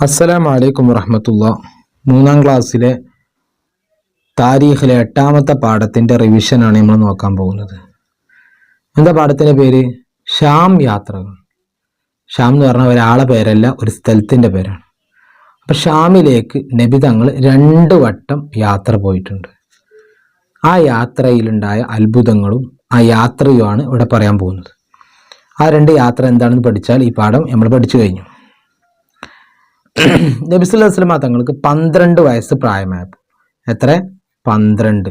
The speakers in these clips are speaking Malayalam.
അസ്സലാമു വലൈക്കും വറഹമത്തുള്ള. മൂന്നാം ക്ലാസ്സിലെ താരീഖിലെ എട്ടാമത്തെ പാഠത്തിന്റെ റിവിഷനാണ് നമ്മൾ നോക്കാൻ പോകുന്നത്. എന്താ പാഠത്തിന്റെ പേര്? ഷാം യാത്രകൾ. ഷാം എന്ന് പറഞ്ഞാൽ ഒരാളെ പേരല്ല ഒരു സ്ഥലത്തിന്റെ പേരാണ്. അപ്പം ഷാമിലേക്ക് നബി തങ്ങൾ രണ്ട് വട്ടം യാത്ര പോയിട്ടുണ്ട്. ആ യാത്രയിലുണ്ടായ അത്ഭുതങ്ങളും ആ യാത്രയുമാണ് ഇവിടെ പറയാൻ പോകുന്നത്. ആ രണ്ട് യാത്ര എന്താണെന്ന് പഠിച്ചാൽ ഈ പാഠം നമ്മൾ പഠിച്ചു കഴിഞ്ഞു. നബിസുല്ലാ തങ്ങൾക്ക് പന്ത്രണ്ട് വയസ്സ് പ്രായമായപ്പോൾ. എത്ര? പന്ത്രണ്ട്.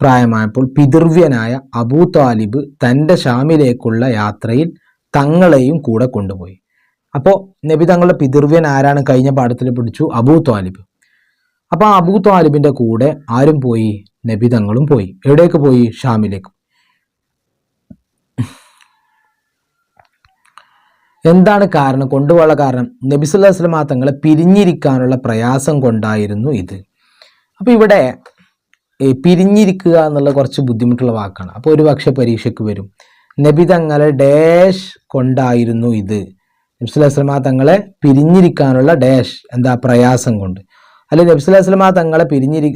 പ്രായമായപ്പോൾ പിതൃവ്യനായ അബൂ താലിബ് തന്റെ ഷാമിലേക്കുള്ള യാത്രയിൽ തങ്ങളെയും കൂടെ കൊണ്ടുപോയി. അപ്പോൾ നബി തങ്ങളുടെ പിതൃവ്യൻ ആരാണ്? കഴിഞ്ഞ പാഠത്തിൽ പിടിച്ചു അബൂ താലിബ്. അപ്പോൾ ആ അബൂ താലിബിന്റെ കൂടെ ആരും പോയി? നബി തങ്ങളും പോയി. എവിടേക്ക് പോയി? ഷാമിലേക്ക്. എന്താണ് കാരണം? കൊണ്ടുപോകാനുള്ള കാരണം? നബിസുല്ലാ വസ്ലമ തങ്ങളെ പിരിഞ്ഞിരിക്കാനുള്ള പ്രയാസം കൊണ്ടായിരുന്നു ഇത്. അപ്പോൾ ഇവിടെ പിരിഞ്ഞിരിക്കുക എന്നുള്ള കുറച്ച് ബുദ്ധിമുട്ടുള്ള വാക്കാണ്. അപ്പോൾ ഒരു പക്ഷെ പരീക്ഷയ്ക്ക് വരും. നബി തങ്ങളെ ഡാഷ് കൊണ്ടായിരുന്നു ഇത്. നബിസുല്ലാ വസ്ലമാ തങ്ങളെ പിരിഞ്ഞിരിക്കാനുള്ള ഡാഷ് എന്താ പ്രയാസം കൊണ്ട്. അല്ലെ നബിസുല്ലാ വസ്ലമാ തങ്ങളെ പിരിഞ്ഞിരി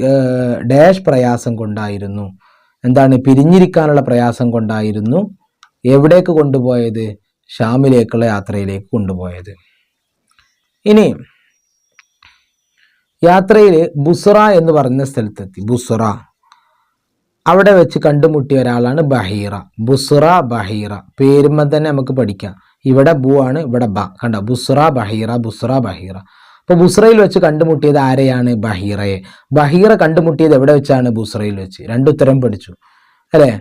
ഡാഷ് പ്രയാസം കൊണ്ടായിരുന്നു. എന്താണ്? പിരിഞ്ഞിരിക്കാനുള്ള പ്രയാസം കൊണ്ടായിരുന്നു. എവിടേക്ക് കൊണ്ടുപോയത്? ഷാമിലേക്കുള്ള യാത്രയിലേക്ക് കൊണ്ടുപോയത്. ഇനി യാത്രയിൽ ബുസറ എന്ന് പറഞ്ഞ സ്ഥലത്തെത്തി. ബുസറ. അവിടെ വെച്ച് കണ്ടുമുട്ടിയ ഒരാളാണ് ബഹീറ. ബുസറ ബഹീറ. പേരുമ്പോ തന്നെ നമുക്ക് പഠിക്കാം. ഇവിടെ ബു ആണ് ഇവിടെ ബ. കണ്ട? ബുസ്ര ബഹീറ ബുസ്ര ബഹീറ. അപ്പോൾ ബുസ്രയിൽ വെച്ച് കണ്ടുമുട്ടിയത് ആരെയാണ്? ബഹീറയെ. ബഹീറ കണ്ടുമുട്ടിയത് എവിടെ വെച്ചാണ്? ബുസ്രയിൽ വെച്ച്. രണ്ടുത്തരം പഠിച്ചു. അല്ലേ?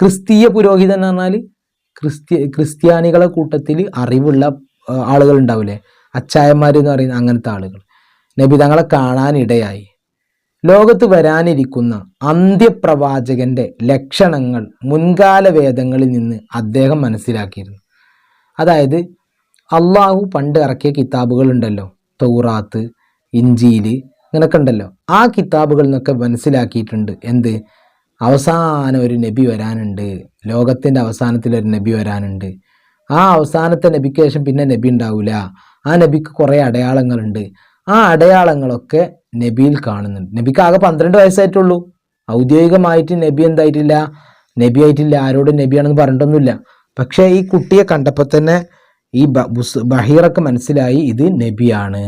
ക്രിസ്തീയ പുരോഹിതൻ എന്ന് പറഞ്ഞാൽ ക്രിസ്ത്യ ക്രിസ്ത്യാനികളെ കൂട്ടത്തിൽ അറിവുള്ള ആളുകൾ ഉണ്ടാവില്ലേ അച്ചായന്മാർ എന്ന് പറയുന്ന അങ്ങനത്തെ ആളുകൾ. നബി തങ്ങളെ കാണാനിടയായി. ലോകത്ത് വരാനിരിക്കുന്ന അന്ത്യപ്രവാചകന്റെ ലക്ഷണങ്ങൾ മുൻകാല വേദങ്ങളിൽ നിന്ന് അദ്ദേഹം മനസ്സിലാക്കിയിരുന്നു. അതായത് അള്ളാഹു പണ്ട് ഇറക്കിയ കിതാബുകൾ ഉണ്ടല്ലോ തൗറാത്ത് ഇഞ്ചിയിൽ അങ്ങനെയൊക്കെ ഉണ്ടല്ലോ. ആ കിതാബുകളിൽ നിന്നൊക്കെ മനസ്സിലാക്കിയിട്ടുണ്ട് എന്ത്? അവസാനം ഒരു നബി വരാനുണ്ട്. ലോകത്തിന്റെ അവസാനത്തിൽ ഒരു നബി വരാനുണ്ട്. ആ അവസാനത്തെ നബിക്ക് ശേഷം പിന്നെ നബി ഉണ്ടാവില്ല ആ നബിക്ക് കുറേ അടയാളങ്ങളുണ്ട്. ആ അടയാളങ്ങളൊക്കെ നബിയിൽ കാണുന്നുണ്ട്. നബിക്ക് ആകെ പന്ത്രണ്ട് വയസ്സായിട്ടുള്ളൂ. ഔദ്യോഗികമായിട്ട് നബി എന്തായിട്ടില്ല? നബി ആയിട്ടില്ല. ആരോടും നബിയാണെന്ന് പറഞ്ഞിട്ടൊന്നുമില്ല. പക്ഷേ ഈ കുട്ടിയെ കണ്ടപ്പോൾ തന്നെ ഈ ബഹീറൊക്കെ മനസ്സിലായി ഇത് നബിയാണ്.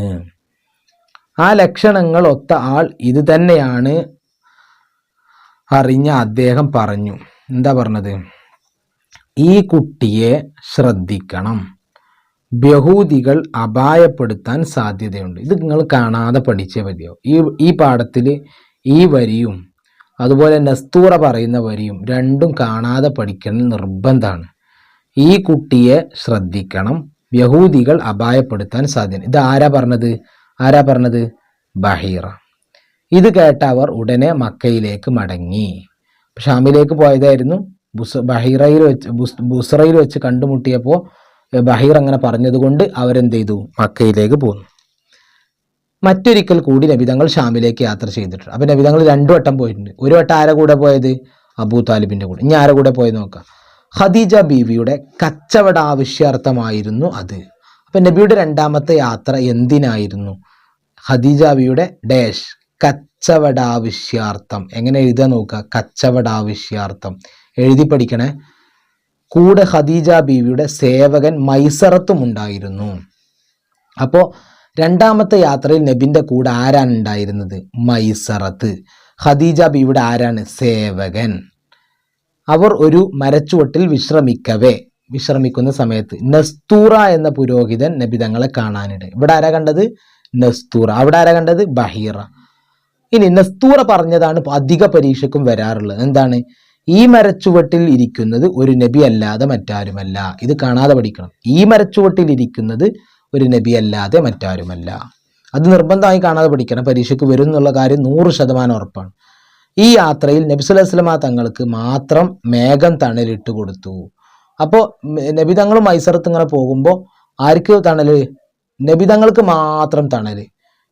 ആ ലക്ഷണങ്ങൾ ഒത്ത ആൾ ഇത് തന്നെയാണ്. അറിഞ്ഞ അദ്ദേഹം പറഞ്ഞു. എന്താ പറഞ്ഞത്? ഈ കുട്ടിയെ ശ്രദ്ധിക്കണം. ബഹൂതികൾ അപായപ്പെടുത്താൻ സാധ്യതയുണ്ട്. ഇത് നിങ്ങൾ കാണാതെ പഠിച്ചേ മതിയാവും. ഈ ഈ പാഠത്തിൽ ഈ വരിയും അതുപോലെ നസ്തൂറ പറയുന്ന വരിയും രണ്ടും കാണാതെ പഠിക്കണം നിർബന്ധമാണ് ഈ കുട്ടിയെ ശ്രദ്ധിക്കണം. യഹൂദികൾ അപായപ്പെടുത്താൻ സാധ്യത ഇത് ആരാ പറഞ്ഞത്? ആരാ പറഞ്ഞത്? ബഹീറ. ഇത് കേട്ട അവർ ഉടനെ മക്കയിലേക്ക് മടങ്ങി. ഷാമിലേക്ക് പോയതായിരുന്നു. ബുസ് ബഹീറയിൽ വെച്ച് ബുസ് ബുസറയിൽ വെച്ച് കണ്ടുമുട്ടിയപ്പോൾ ബഹീർ അങ്ങനെ പറഞ്ഞതുകൊണ്ട് അവരെന്ത് ചെയ്തു മക്കയിലേക്ക് പോന്നു. മറ്റൊരിക്കൽ കൂടി നബിതങ്ങൾ ഷാമിലേക്ക് യാത്ര ചെയ്തിട്ടുണ്ട്. അപ്പം നബിതങ്ങൾ രണ്ടു വട്ടം പോയിട്ടുണ്ട്. ഒരു വട്ടം ആരെ കൂടെ പോയത്? അബൂ താലിബിന്റെ കൂടെ. ഇനി ആരെ കൂടെ പോയത് നോക്കാം. ഖദീജ ബീവിയുടെ കച്ചവട ആവശ്യാർത്ഥമായിരുന്നു അത്. അപ്പം നബിയുടെ രണ്ടാമത്തെ യാത്ര എന്തിനായിരുന്നു? ഖദീജ ബീവിയുടെ ഡാഷ്. കച്ചവടാവശ്യാർത്ഥം എങ്ങനെ എഴുതാൻ നോക്കുക? കച്ചവടാവശ്യാർത്ഥം എഴുതി പഠിക്കണേ. കൂടെ ഖദീജ ബീവിയുടെ സേവകൻ മൈസറത്തും ഉണ്ടായിരുന്നു. അപ്പോൾ രണ്ടാമത്തെ യാത്രയിൽ നബിന്റെ കൂടെ ആരാണ് ഉണ്ടായിരുന്നത്? മൈസറത്ത്. ഖദീജ ബീവിയുടെ ആരാണ്? സേവകൻ. അവർ ഒരു മരച്ചുവട്ടിൽ വിശ്രമിക്കവേ. വിശ്രമിക്കുന്ന സമയത്ത് നസ്തൂറ എന്ന പുരോഹിതൻ നബിതങ്ങളെ കാണാനിട. ഇവിടെ ആരാ കണ്ടത്? നസ്തൂറ. അവിടെ ആരാ കണ്ടത്? ബഹീറ. ഇനി നസ്തൂറ പറഞ്ഞതാണ് അധിക പരീക്ഷക്കും വരാറുള്ളത്. എന്താണ്? ഈ മരച്ചുവട്ടിൽ ഇരിക്കുന്നത് ഒരു നബി അല്ലാതെ മറ്റാരുമല്ല. ഇത് കാണാതെ പഠിക്കണം. ഈ മരച്ചുവട്ടിൽ ഇരിക്കുന്നത് ഒരു നബി അല്ലാതെ മറ്റാരുമല്ല. അത് നിർബന്ധമായി കാണാതെ പഠിക്കണം. പരീക്ഷയ്ക്ക് വരും എന്നുള്ള കാര്യം നൂറ് ശതമാനം ഉറപ്പാണ്. ഈ യാത്രയിൽ നബി സുലൈസ്ലമ തങ്ങൾക്ക് മാത്രം മേഘം തണലിട്ട് കൊടുത്തു. അപ്പോൾ നബി തങ്ങളും മൈസറത്ത് ഇങ്ങനെ പോകുമ്പോൾ ആർക്ക് തണൽ? നബി തങ്ങൾക്ക് മാത്രം തണൽ.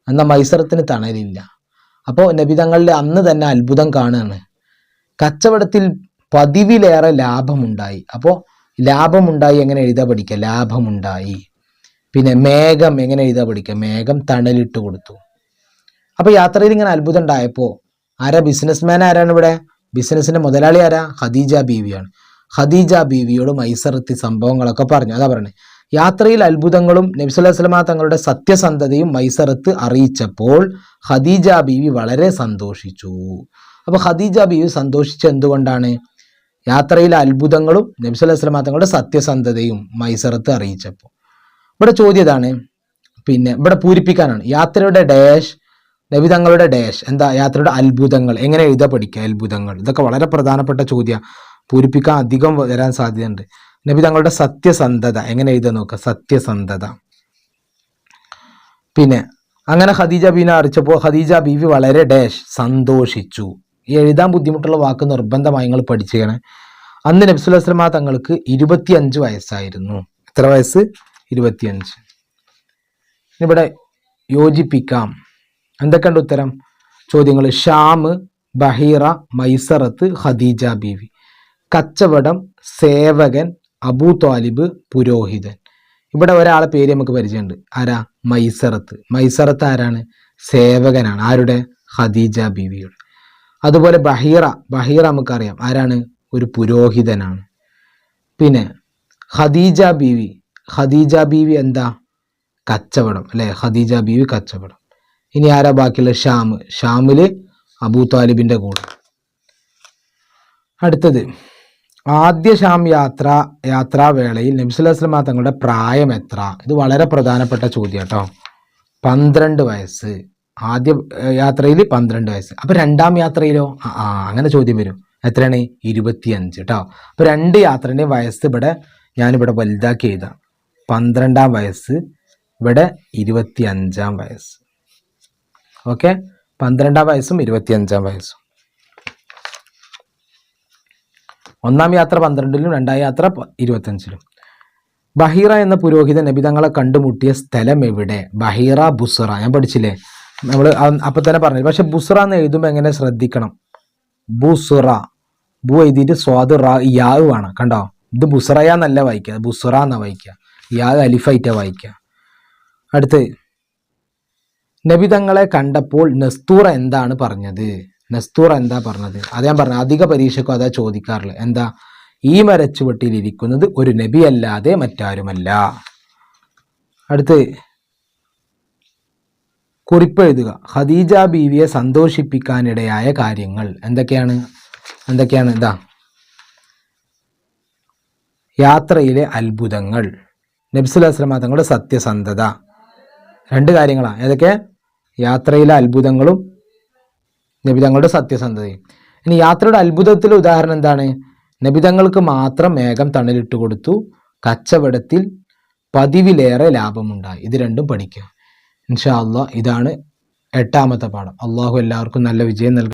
എന്നാൽ മൈസറത്തിന് തണലില്ല. അപ്പോൾ നബിതങ്ങളിൽ അന്ന് തന്നെ അത്ഭുതം കാണുകയാണ്. കച്ചവടത്തിൽ പതിവിലേറെ ലാഭമുണ്ടായി. അപ്പോൾ ലാഭമുണ്ടായി എങ്ങനെ എഴുതാ പഠിക്കുക? ലാഭമുണ്ടായി. പിന്നെ മേഘം എങ്ങനെ എഴുതാ പഠിക്കുക? മേഘം തണലിട്ട് കൊടുത്തു. അപ്പോൾ യാത്രയിൽ ഇങ്ങനെ അത്ഭുതം ഉണ്ടായപ്പോ ആരാ ബിസിനസ്മാൻ ആരാണ് ഇവിടെ? ബിസിനസിന്റെ മുതലാളി ആരാ? ഖദീജ ബീവിയാണ്. ഖദീജ ബീവിയോട് മൈസറത്തി സംഭവങ്ങളൊക്കെ പറഞ്ഞു. അതാ പറഞ്ഞത് യാത്രയിൽ അത്ഭുതങ്ങളും നബ്സുല്ലാ സ്വലമ തങ്ങളുടെ സത്യസന്ധതയും മൈസറത്ത് അറിയിച്ചപ്പോൾ ഖദീജ ബീവി വളരെ സന്തോഷിച്ചു. അപ്പോൾ ഖദീജ ബീവി സന്തോഷിച്ച എന്തുകൊണ്ടാണ്? യാത്രയിലെ അത്ഭുതങ്ങളും നബ്സുല്ലാ സ്വലമ തങ്ങളുടെ സത്യസന്ധതയും മൈസറത്ത് അറിയിച്ചപ്പോൾ. ഇവിടെ ചോദ്യം ഇതാണ്. പിന്നെ ഇവിടെ പൂരിപ്പിക്കാനാണ്. യാത്രയുടെ ഡാഷ് നബി തങ്ങളുടെ ഡാഷ് എന്താ യാത്രയുടെ അത്ഭുതങ്ങൾ? എങ്ങനെ എഴുതാ പഠിക്കുക അത്ഭുതങ്ങൾ? ഇതൊക്കെ വളരെ പ്രധാനപ്പെട്ട ചോദ്യം പൂരിപ്പിക്കാൻ അധികം വരാൻ സാധ്യതയുണ്ട്. നബി തങ്ങളുടെ സത്യസന്ധത എങ്ങനെ എഴുതാൻ നോക്കുക സത്യസന്ധത. പിന്നെ അങ്ങനെ ഖദീജ ബീന അറിയിച്ചപ്പോൾ ഖദീജ ബീവി വളരെ ഡേഷ് സന്തോഷിച്ചു. ഈ എഴുതാൻ ബുദ്ധിമുട്ടുള്ള വാക്ക് നിർബന്ധമായി നിങ്ങൾ പഠിച്ചേക്കണേ അന്ന് നബ്സുലസ്ലമ തങ്ങൾക്ക് ഇരുപത്തിയഞ്ച് വയസ്സായിരുന്നു. എത്ര വയസ്സ്? ഇരുപത്തിയഞ്ച്. ഇവിടെ യോജിപ്പിക്കാം. എന്തൊക്കെയുണ്ട് ഉത്തരം? ചോദ്യങ്ങൾ ഷാമ് ബഹീറ മൈസറത്ത് ഖദീജ ബീവി. കച്ചവടം സേവകൻ അബൂ താലിബ് പുരോഹിതൻ. ഇവിടെ ഒരാളെ പേര് നമുക്ക് പരിചയമുണ്ട്. ആരാ? മൈസറത്ത്. മൈസറത്ത് ആരാണ്? സേവകനാണ്. ആരുടെ? ഖദീജ ബീവിയുടെ. അതുപോലെ ബഹീറ. ബഹീറ നമുക്കറിയാം. ആരാണ്? ഒരു പുരോഹിതനാണ്. പിന്നെ ഖദീജ ബീവി. ഖദീജ ബീവി എന്താ? കച്ചവടം. അല്ലേ? ഖദീജ ബീവി കച്ചവടം. ഇനി ആരാ ബാക്കിയുള്ള? ഷാം ഷാമിൽ അബൂ ത്വാലിബിന്റെ കൂടെ. അടുത്തത് ആദ്യ ഷാം യാത്ര യാത്രാവേളയിൽ നബിസുല്ലാസ്ലമ തങ്ങളുടെ പ്രായം എത്ര? ഇത് വളരെ പ്രധാനപ്പെട്ട ചോദ്യം കേട്ടോ. പന്ത്രണ്ട് വയസ്സ്. ആദ്യ യാത്രയിൽ പന്ത്രണ്ട് വയസ്സ്. അപ്പൊ രണ്ടാം യാത്രയിലോ? ആ അങ്ങനെ ചോദ്യം വരും. എത്രയാണ്? ഇരുപത്തിയഞ്ച് കേട്ടോ അപ്പൊ രണ്ട് യാത്രേന്റെയും വയസ്സ് ഇവിടെ ഞാനിവിടെ വലുതാക്കി എഴുതാം. പന്ത്രണ്ടാം വയസ്സ് ഇവിടെ ഇരുപത്തി അഞ്ചാം വയസ്സ്. ഓക്കെ? പന്ത്രണ്ടാം വയസ്സും ഇരുപത്തിയഞ്ചാം വയസ്സും. ഒന്നാം യാത്ര പന്ത്രണ്ടിലും രണ്ടാം യാത്ര ഇരുപത്തഞ്ചിലും. ബഹീറ എന്ന പുരോഹിതൻ നബിതങ്ങളെ കണ്ടുമുട്ടിയ സ്ഥലം എവിടെ? ബഹീറ ബുസറ. ഞാൻ പഠിച്ചില്ലേ? നമ്മൾ അപ്പൊ തന്നെ പറഞ്ഞു പക്ഷെ ബുസറ എന്ന് എഴുതുമ്പോൾ എങ്ങനെ ശ്രദ്ധിക്കണം? ബുസുറ. ബു എഴുതിയിട്ട് സ്വാദ് റാ യാവ് കണ്ടോ? ഇത് ബുസറയാന്നല്ല വായിക്കുക. ബുസുറ എന്നാ വായിക്കുക. യാവ് അലിഫൈറ്റ വായിക്കുക. അടുത്ത്. നബിതങ്ങളെ കണ്ടപ്പോൾ നസ്തൂറ എന്താണ് പറഞ്ഞത്? നസ്തൂറ എന്താ പറഞ്ഞത്? അത് ഞാൻ പറഞ്ഞു അധിക പരീക്ഷയ്ക്കും അതാ ചോദിക്കാറുള്ളത് എന്താ? ഈ മരച്ചുവട്ടിൽ ഇരിക്കുന്നത് ഒരു നബി അല്ലാതെ മറ്റാരുമല്ല. അടുത്ത് കുറിപ്പ് എഴുതുക ഖദീജ ബീവിയെ സന്തോഷിപ്പിക്കാനിടയായ കാര്യങ്ങൾ എന്തൊക്കെയാണ്? എന്തൊക്കെയാണ്? ഇതാ യാത്രയിലെ അത്ഭുതങ്ങൾ. നബ്സുല്ലാസ്ലമ തങ്ങളുടെ സത്യസന്ധത. രണ്ട് കാര്യങ്ങളാണ് ഏതൊക്കെ? യാത്രയിലെ അത്ഭുതങ്ങളും നബിതങ്ങളുടെ സത്യസന്ധതയും. ഇനി യാത്രയുടെ അത്ഭുതത്തിലെ ഉദാഹരണം എന്താണ്? നബി തങ്ങൾക്ക് മാത്രം മേഘം തണലിട്ട് കൊടുത്തു കച്ചവടത്തിൽ പതിവിലേറെ ലാഭമുണ്ടായി. ഇത് രണ്ടും പഠിക്കുക. ഇൻഷാ അള്ളാഹ് ഇതാണ് എട്ടാമത്തെ പാഠം. അള്ളാഹു എല്ലാവർക്കും നല്ല വിജയം നൽകി